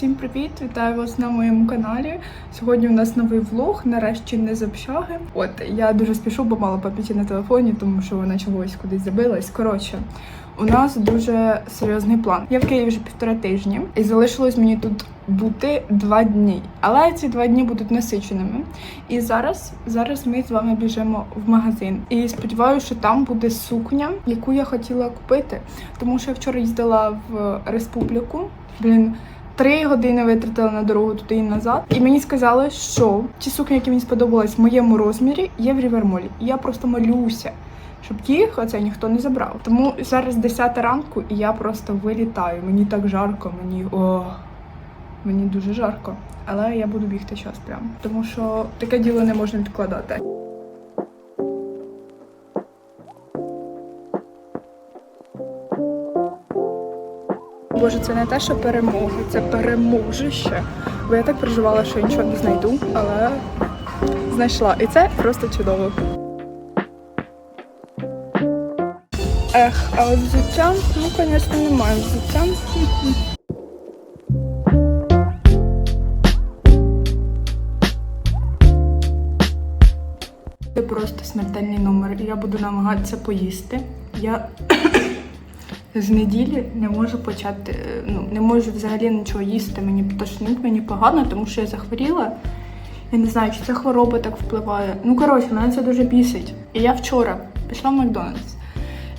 Всім привіт! Вітаю вас на моєму каналі. Сьогодні у нас новий влог, нарешті не з общаги. От я дуже спішу, бо мала папіті на телефоні, тому що вона чогось кудись забилась. Коротше, у нас дуже серйозний план. Я в Києві вже півтора тижні, і залишилось мені тут бути два дні. Але ці два дні будуть насиченими. І зараз, зараз ми з вами біжимо в магазин. І сподіваюся, що там буде сукня, яку я хотіла купити. Тому що я вчора їздила в республіку. Блін, три години витратила на дорогу туди і назад. І мені сказали, що ті сукні, які мені сподобались в моєму розмірі, є в Рівермолі. І я просто молюся. Щоб їх оце ніхто не забрав. Тому зараз 10 ранку, і я просто вилітаю. Мені так жарко, мені о, мені дуже жарко. Але я буду бігти час прямо. Тому що таке діло не можна відкладати. Боже, це не те, що перемога, це переможище. Бо я так переживала, що я нічого не знайду, але знайшла. І це просто чудово. Ех, а от взуття, ну, звісно, немає взуття. Це просто смертельний номер. Я буду намагатися поїсти. Я з неділі не можу почати, е, ну не можу взагалі нічого їсти. Мені тошнить, мені погано, тому що я захворіла. Я не знаю, чи це хвороба так впливає. Ну коротше, мене це дуже бісить. І я вчора пішла в Макдональдс.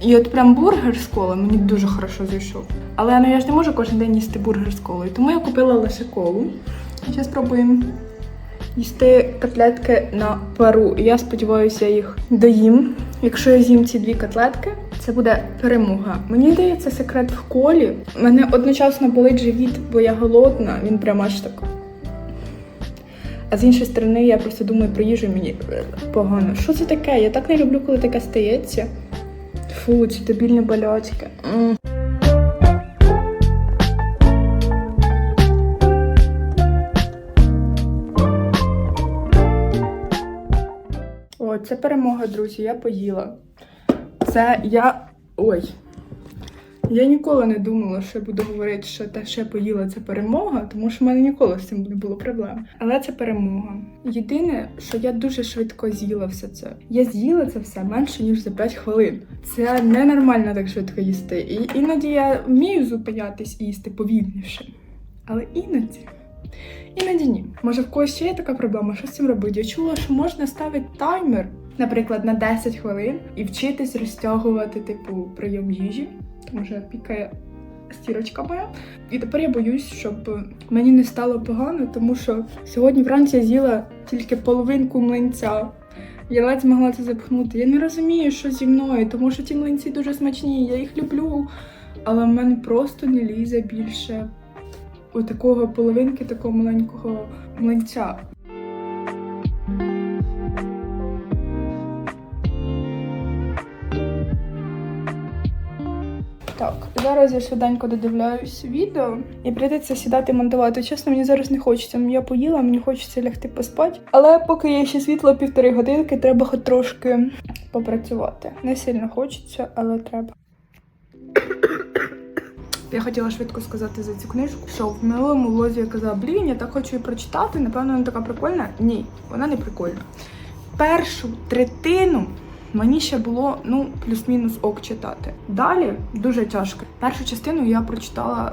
І от прям бургер з коли мені дуже хорошо зайшов. Але ну я ж не можу кожен день їсти бургер з колою, тому я купила лише колу. І зараз спробуємо їсти котлетки на пару. Я сподіваюся, я їх доїм. Якщо я з'їм ці дві котлетки, це буде перемога. Мені здається, секрет в колі. Мене одночасно болить живіт, бо я голодна. Він прямо аж так. А з іншої сторони, я просто думаю про їжу мені погано. Що це таке? Я так не люблю, коли таке стається. Фу, ці дебільні болячки. О, це перемога, друзі. Я поїла. Це я. Ой. Я ніколи не думала, що я буду говорити, що те, що я поїла, це перемога, тому що в мене ніколи з цим не було проблем. Але це перемога. Єдине, що я дуже швидко з'їла все це. Я з'їла це все менше ніж за 5 хвилин. Це ненормально так швидко їсти. І іноді я вмію зупинятись і їсти повільніше. Але іноді. Іноді ні. Може, в когось ще є така проблема, що з цим робити? Я чула, що можна ставити таймер, наприклад, на 10 хвилин і вчитись розтягувати, типу, прийом їжі, тому що пікає стірочка моя. І тепер я боюсь, щоб мені не стало погано, тому що сьогодні вранці я з'їла тільки половинку млинця. Я ледь змогла це запхнути. Я не розумію, що зі мною, тому що ті млинці дуже смачні, я їх люблю. Але в мене просто не лізе більше у такого половинки такого маленького млинця. Зараз я швиденько додивляюсь відео і прийдеться сідати монтувати. Чесно, мені зараз не хочеться. Я поїла, мені хочеться лягти поспати. Але поки є ще світло півтори годинки, треба хоч трошки попрацювати. Не сильно хочеться, але треба. Я хотіла швидко сказати за цю книжку, що в минулому влозі я казала, блін, я так хочу її прочитати. Напевно, вона така прикольна. Ні, вона не прикольна. Першу третину мені ще було ну плюс-мінус ок читати. Далі дуже тяжко. Першу частину я прочитала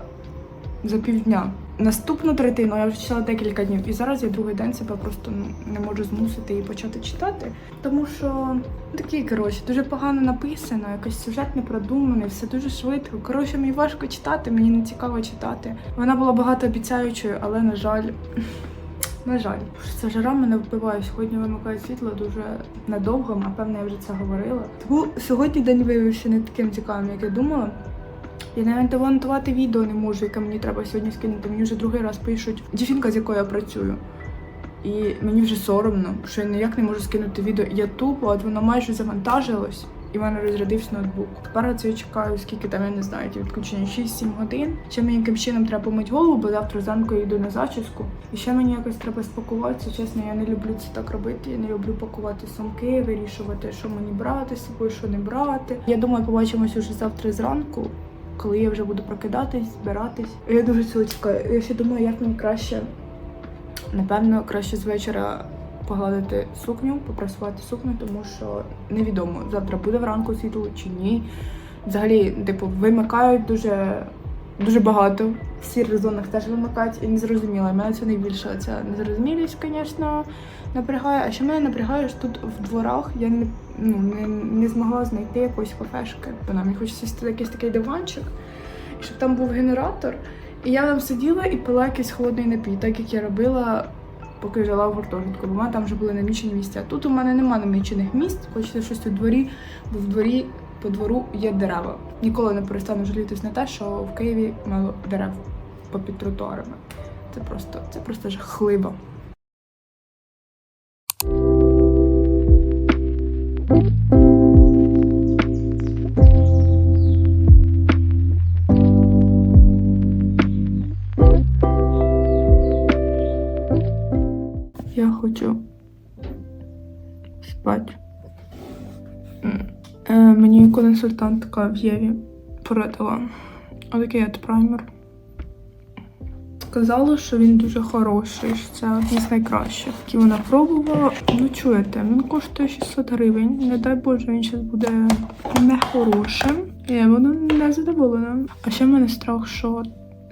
за півдня. Наступну третину я вже читала декілька днів, і зараз я другий день себе просто ну, не можу змусити її почати читати. Тому що ну, такі, коротше, дуже погано написано, якось сюжет не продуманий, все дуже швидко. Коротше, мені важко читати, мені не цікаво читати. Вона була багатообіцяючою, але на жаль. На жаль, ця жара мене вбиває. Сьогодні вимикає світло дуже надовго, напевно, я вже це говорила. Тому сьогодні день виявився не таким цікавим, як я думала. Я навіть монтувати відео не можу, яке мені треба сьогодні скинути. Мені вже другий раз пишуть дівчинка, з якою я працюю. І мені вже соромно, що я ніяк не можу скинути відео. Я тупо, от воно майже завантажилось, і в мене розрядився ноутбук. Тепер це я чекаю, скільки там, я не знаю, відключення 6-7 годин. Ще мені яким чином треба помити голову, бо завтра зранку я йду на зачіску. І ще мені якось треба спакуватися. Чесно, я не люблю це так робити. Я не люблю пакувати сумки, вирішувати, що мені брати з собою, що не брати. Я думаю, побачимось уже завтра зранку. коли я вже буду прокидатись, збиратись. Я дуже цього чекаю. Я ще думаю, як мені краще, напевно, краще з вечора погладити сукню, попрасувати сукню, тому що невідомо, завтра буде вранку світло чи ні. Взагалі, типу, вимикають дуже, дуже багато. В сірих зонах теж вимикають і незрозуміло. Мене це найбільше ця незрозумілість, звісно, напрягає. А що мене напрягає, що тут в дворах я не, ну, не, не змогла знайти якоїсь кафешки. Бо нам мені хочеться сісти якийсь такий диванчик, щоб там був генератор. І я там сиділа і пила якийсь холодний напій, так як я робила, поки жила в гуртожитку. Бо в мене там вже були намічені місця. Тут у мене нема намічених місць, хочеться щось у дворі, бо в дворі по двору є дерева. Ніколи не перестану жалітись на те, що в Києві мало дерев попід тротуарами. Це просто, це просто жахливо. Я хочу спати. Е, мені консультантка в Єві порадила отакий от праймер. Сказала, що він дуже хороший, що це один з найкращих. І вона пробувала. Ну чуєте, він коштує 600 гривень. Не дай Боже, він зараз буде нехорошим. Я буду не задоволена. А ще в мене страх, що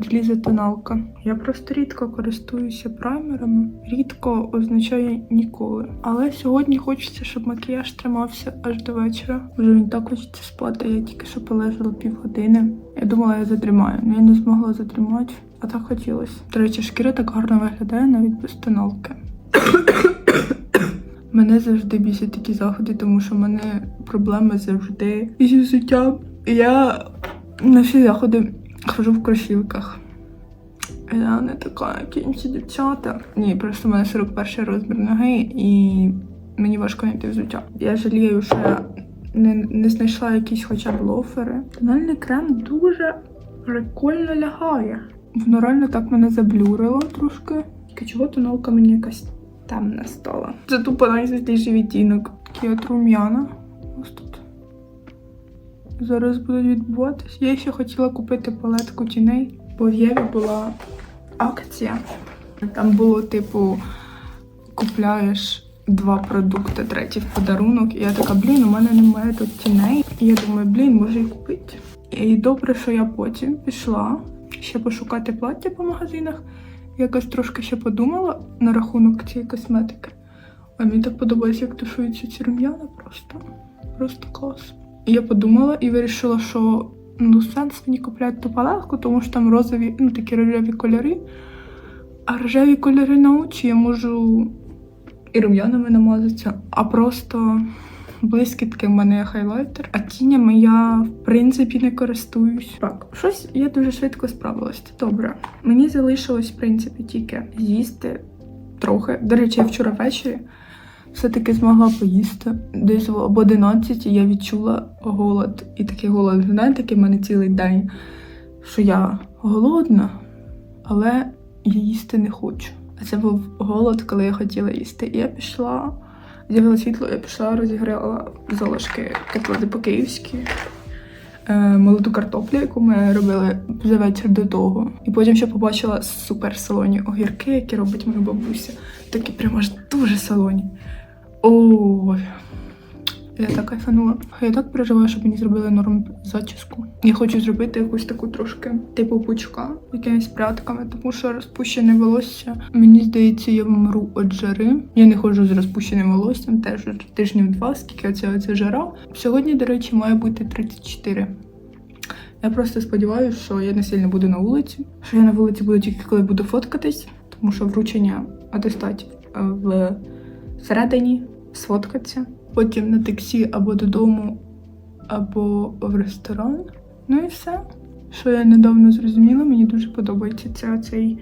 злізе тоналка. Я просто рідко користуюся праймерами. Рідко означає ніколи. Але сьогодні хочеться, щоб макіяж тримався аж до вечора. Вже він так хочеться спати. Я тільки що полежала півгодини. Я думала, я задрімаю, але я не змогла задрімати. А так хотілося. До речі, шкіра так гарно виглядає навіть без тоналки. Мене завжди бісять такі заходи, тому що в мене проблеми завжди зі взуттям. Я на всі заходи хожу в кросівках. Я не така, як інші дівчата. Ні, просто в мене 41 розмір ноги і мені важко знайти взуття. Я жалію, що я не, не знайшла якісь хоча б лофери. Тональний крем дуже прикольно лягає. Воно реально так мене заблюрило трошки. Тільки чого тоналка мені якась темна стала. Це тупо найсвітліший відтінок. Такий от рум'яна. Зараз будуть відбуватись. Я ще хотіла купити палетку тіней, бо в Єві була акція. Там було, типу, купляєш два продукти, третій в подарунок. І я така, блін, у мене немає тут тіней. І я думаю, блін, може і купити. І добре, що я потім пішла ще пошукати плаття по магазинах. Якось трошки ще подумала на рахунок цієї косметики. А мені так подобається, як тушуються ці рум'яна просто. Просто клас. Я подумала і вирішила, що ну сенс мені купляти ту палетку, тому що там розові, ну такі рожеві кольори. А рожеві кольори на очі я можу і рум'янами намазатися, а просто блискітки в мене є хайлайтер, а тінями я в принципі не користуюсь. Так, щось я дуже швидко справилась. Добре. Мені залишилось, в принципі, тільки з'їсти трохи. До речі, я вчора ввечері все-таки змогла поїсти. Десь об 11 я відчула голод. І такий голод, знаєте, такий в мене цілий день, що я голодна, але я їсти не хочу. А це був голод, коли я хотіла їсти. І я пішла, з'явило світло, я пішла, розіграла золушки котлети по-київськи. е, Молоду картоплю, яку ми робили за вечір до того. І потім ще побачила супер солоні огірки, які робить моя бабуся. Такі прямо аж дуже солоні. Ой. Я так кайфанула. Я так переживаю, щоб мені зробили норм зачіску. Я хочу зробити якусь таку трошки типу пучка, якимись прядками, тому що розпущене волосся. Мені здається, я вмру від жари. Я не ходжу з розпущеним волоссям, теж тижнів два, скільки оця, оця жара. Сьогодні, до речі, має бути 34. Я просто сподіваюся, що я не сильно буду на вулиці. Що я на вулиці буду тільки коли буду фоткатись, тому що вручення атестатів е, в середині сфоткатися. Потім на таксі або додому, або в ресторан. Ну і все. Що я недавно зрозуміла, мені дуже подобається це цей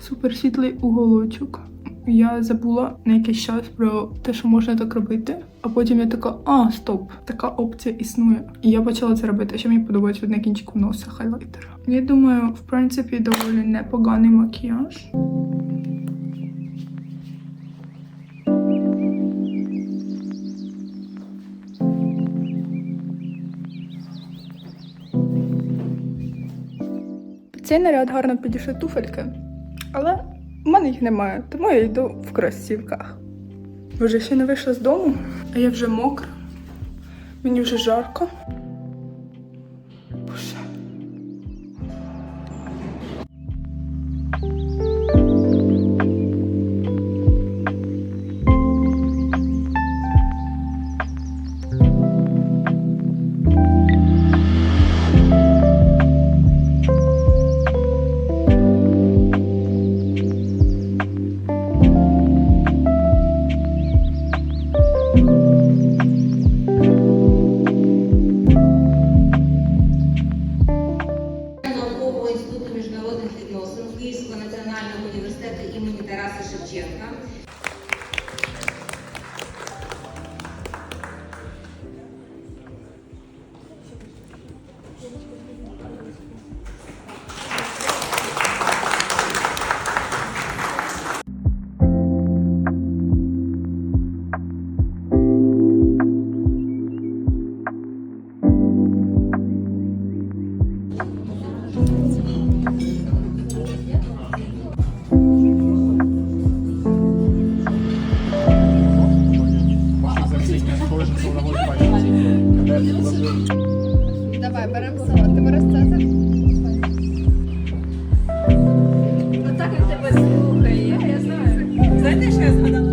суперсвітлий уголочок. Я забула на якийсь час про те, що можна так робити. А потім я така, а, стоп, така опція існує. І я почала це робити. Ще мені подобається на кінчику носа хайлайтер. Я думаю, в принципі, доволі непоганий макіяж. Цей наряд гарно підійшли туфельки, але в мене їх немає, тому я йду в кросівках. Боже, ще не вийшла з дому, а я вже мокра. Мені вже жарко. Давай, беремо салат. Ти береш Цезар? Ну так тебе слухає, я знаю. Знаєте, що я згадала?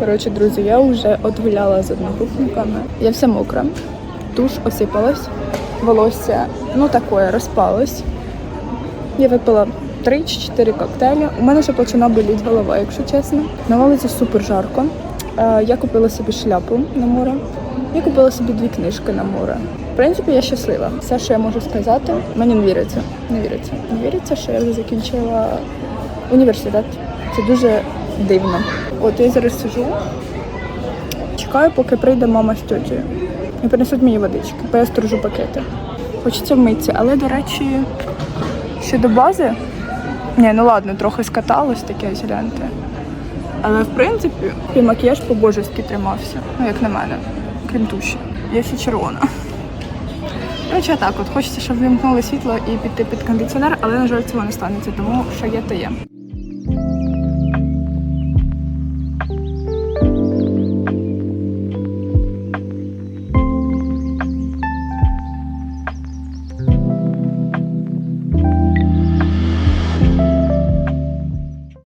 Коротше, друзі, я вже отгуляла з одногрупниками. Я вся мокра. Туш осипалась, волосся, ну таке, розпалось. Я випила три чи чотири коктейлі. У мене вже почала боліти голова, якщо чесно. На вулиці супер жарко. Е, Я купила собі шляпу на море. Я купила собі дві книжки на море. В принципі, я щаслива. Все, що я можу сказати, мені не віриться. Не віриться. Не віриться, що я вже закінчила університет. Це дуже дивно. От я зараз сижу, чекаю, поки прийде мама з тьотею. І принесуть мені водички, бо я сторожу пакети. Хочеться вмитися, але, до речі, щодо бази. Ні, ну ладно, трохи скаталось таке зілянте. Але в принципі макіяж по-божески тримався. Ну, як на мене, крім туші. Я ще червона. Коротше, так от хочеться, щоб вимкнули світло і піти під кондиціонер, але, на жаль, цього не станеться, тому що є, то є.